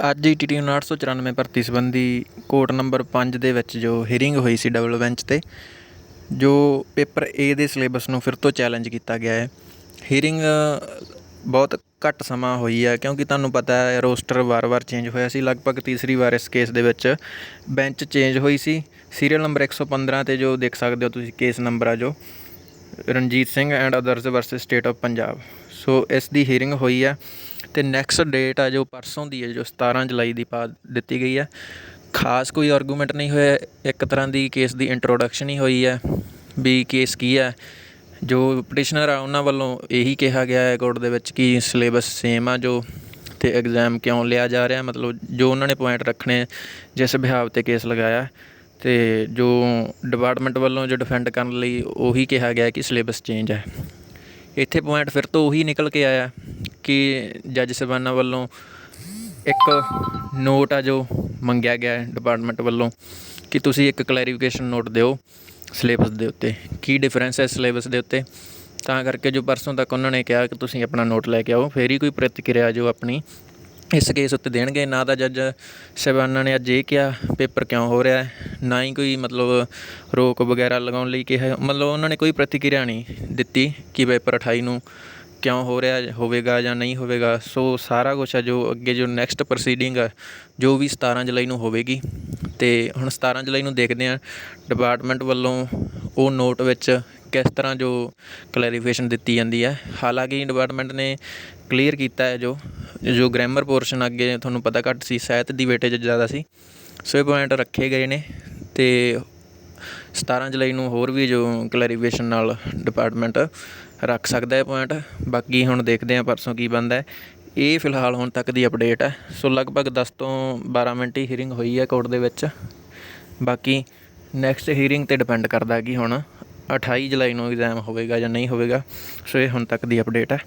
ਅੱਜ ਹੀ ਟੀ 994 ਭਰਤੀ ਸੰਬੰਧੀ ਕੋਟ ਨੰਬਰ 5 ਦੇ ਵਿੱਚ ਜੋ ਹੀਅਰਿੰਗ ਹੋਈ ਸੀ ਡਬਲ ਬੈਂਚ ਤੇ, ਜੋ ਪੇਪਰ A ਦੇ ਸਿਲੇਬਸ ਨੂੰ ਫਿਰ ਤੋਂ ਚੈਲੰਜ ਕੀਤਾ ਗਿਆ ਹੈ। ਹੀਅਰਿੰਗ ਬਹੁਤ ਘੱਟ ਸਮਾਂ ਹੋਈ ਹੈ ਕਿਉਂਕਿ ਤੁਹਾਨੂੰ ਪਤਾ ਹੈ ਰੋਸਟਰ ਵਾਰ-ਵਾਰ ਚੇਂਜ ਹੋਇਆ ਸੀ। ਲਗਭਗ ਤੀਸਰੀ ਵਾਰ ਇਸ ਕੇਸ ਦੇ ਵਿੱਚ ਬੈਂਚ ਚੇਂਜ ਹੋਈ ਸੀ। ਸੀਰੀਅਲ ਨੰਬਰ 115 ਤੇ ਜੋ ਦੇਖ ਸਕਦੇ ਹੋ ਤੁਸੀਂ ਕੇਸ ਨੰਬਰ ਆ ਜੋ। Ranjit Singh and others versus state of Punjab so ਇਸ ਦੀ ਹੀਅਰਿੰਗ ਹੋਈ ਹੈ ਅਤੇ ਨੈਕਸਟ ਡੇਟ ਆ ਜੋ ਪਰਸੋਂ ਦੀ ਹੈ, ਜੋ 17 ਜੁਲਾਈ ਦੀ ਪਾ ਦਿੱਤੀ ਗਈ ਹੈ। ਖਾਸ ਕੋਈ ਆਰਗੂਮੈਂਟ ਨਹੀਂ ਹੋਇਆ, ਇੱਕ ਤਰ੍ਹਾਂ ਦੀ ਕੇਸ ਦੀ ਇੰਟਰੋਡਕਸ਼ਨ ਹੀ ਹੋਈ ਹੈ ਵੀ ਕੇਸ ਕੀ ਹੈ। ਜੋ ਪਟੀਸ਼ਨਰ ਆ, ਉਹਨਾਂ ਵੱਲੋਂ ਇਹੀ ਕਿਹਾ ਗਿਆ ਹੈ ਕੋਰਟ ਦੇ ਵਿੱਚ ਕਿ ਸਿਲੇਬਸ ਸੇਮ ਆ ਜੋ ਤੇ ਐਗਜ਼ਾਮ ਕਿਉਂ ਲਿਆ ਜਾ ਰਿਹਾ, ਮਤਲਬ ਜੋ ਉਹਨਾਂ ਨੇ ਪੁਆਇੰਟ ਰੱਖਣੇ ਜਿਸ ਬਿਹਾਵ ਤੇ ਕੇਸ ਲਗਾਇਆ। ਤੇ ਜੋ ਡਿਪਾਰਟਮੈਂਟ ਵੱਲੋਂ ਜੋ ਡਿਫੈਂਡ ਕਰਨ ਲਈ ਉਹੀ ਕਿਹਾ ਗਿਆ ਕਿ ਸਿਲੇਬਸ ਚੇਂਜ ਹੈ। ਇੱਥੇ ਪੁਆਇੰਟ ਫਿਰ ਤੋਂ ਉਹੀ ਨਿਕਲ ਕੇ ਆਇਆ। ਕਿ ਜੱਜ ਸਾਹਿਬਾਨਾਂ ਵੱਲੋਂ ਇੱਕ ਨੋਟ ਆ ਜੋ ਮੰਗਿਆ ਗਿਆ ਡਿਪਾਰਟਮੈਂਟ ਵੱਲੋਂ, ਕਿ ਤੁਸੀਂ ਇੱਕ ਕਲੈਰੀਫਿਕੇਸ਼ਨ ਨੋਟ ਦਿਓ ਸਿਲੇਬਸ ਦੇ ਉੱਤੇ। ਕੀ ਡਿਫਰੈਂਸ ਹੈ ਸਿਲੇਬਸ ਦੇ ਉੱਤੇ? ਤਾਂ ਕਰਕੇ ਜੋ ਪਰਸੋਂ ਤੱਕ ਉਹਨਾਂ ਨੇ ਕਿਹਾ ਕਿ ਤੁਸੀਂ ਆਪਣਾ ਨੋਟ ਲੈ ਕੇ ਆਓ, ਫੇਰ ਹੀ ਕੋਈ ਪ੍ਰਤੀਕਿਰਿਆ ਜੋ ਆਪਣੀ ਇਸ ਕੇਸ ਉੱਤੇ ਦੇਣਗੇ। ਨਾ ਤਾਂ ਜੱਜ ਸਾਹਿਬਾਨਾਂ ਨੇ ਅੱਜ ਇਹ ਕਿਹਾ, ਪੇਪਰ ਕਿਉਂ ਹੋ ਰਿਹਾ ਹੈ? ਨਾ ਹੀ ਕੋਈ ਮਤਲਬ ਰੋਕ ਵਗੈਰਾ ਲਗਾਉਣ ਲਈ ਕਿਹਾ। ਮਤਲਬ ਉਹਨਾਂ ਨੇ ਕੋਈ ਪ੍ਰਤੀਕਿਰਿਆ ਨਹੀਂ ਦਿੱਤੀ ਕਿ ਪੇਪਰ 28 ਨੂੰ ਕਿਉਂ ਹੋ ਰਿਹਾ ਹੋਵੇਗਾ ਜਾਂ ਨਹੀਂ ਹੋਵੇਗਾ? ਸੋ ਸਾਰਾ ਕੁਛ ਹੈ ਜੋ ਅੱਗੇ ਜੋ ਨੈਕਸਟ ਪ੍ਰੋਸੀਡਿੰਗ ਆ, ਜੋ ਵੀ 17 ਜੁਲਾਈ ਨੂੰ ਹੋਵੇਗੀ। ਅਤੇ ਹੁਣ 17 ਜੁਲਾਈ ਨੂੰ ਦੇਖਦੇ ਹਾਂ ਡਿਪਾਰਟਮੈਂਟ ਵੱਲੋਂ ਉਹ ਨੋਟ ਵਿੱਚ ਕਿਸ ਤਰ੍ਹਾਂ ਜੋ ਕਲੈਰੀਫਿਕੇਸ਼ਨ ਦਿੱਤੀ ਜਾਂਦੀ ਹੈ ਹਾਲਾਂਕਿ ਡਿਪਾਰਟਮੈਂਟ ਨੇ ਕਲੀਅਰ ਕੀਤਾ ਹੈ ਜੋ ਜੋ ਗ੍ਰਾਮਰ ਪੋਰਸ਼ਨ ਅੱਗੇ ਤੁਹਾਨੂੰ ਪਤਾ ਘੱਟ ਸੀ, ਸਾਹਿਤ ਦੀ ਵੇਟੇਜ ਜ਼ਿਆਦਾ ਸੀ। ਸੋ ਇਹ ਪੁਆਇੰਟ ਰੱਖੇ ਗਏ ਨੇ ਅਤੇ 17 ਜੁਲਾਈ ਨੂੰ ਹੋਰ ਵੀ ਜੋ ਕਲੈਰੀਫਿਕੇਸ਼ਨ ਨਾਲ ਡਿਪਾਰਟਮੈਂਟ ਰੱਖ ਸਕਦਾ ਹੈ ਪੁਆਇੰਟ ਬਾਕੀ ਹੁਣ ਦੇਖਦੇ ਹਾਂ ਪਰਸੋਂ ਕੀ ਬਣਦਾ ਇਹ ਫਿਲਹਾਲ ਹੁਣ ਤੱਕ ਦੀ ਅਪਡੇਟ ਹੈ। ਸੋ ਲਗਭਗ 10 ਤੋਂ 12 ਮਿੰਟ ਹੀ ਹੀਅਰਿੰਗ ਹੋਈ ਹੈ ਕੋਰਟ ਦੇ ਵਿੱਚ। ਬਾਕੀ ਨੈਕਸਟ ਹੀਅਰਿੰਗ ਤੇ ਡਿਪੈਂਡ ਕਰਦਾ ਕਿ ਹੁਣ 28 ਜੁਲਾਈ ਨੂੰ ਐਗਜ਼ਾਮ ਹੋਵੇਗਾ ਜਾਂ ਨਹੀਂ ਹੋਵੇਗਾ। ਸੋ ਇਹ ਹੁਣ ਤੱਕ ਦੀ ਅਪਡੇਟ ਹੈ।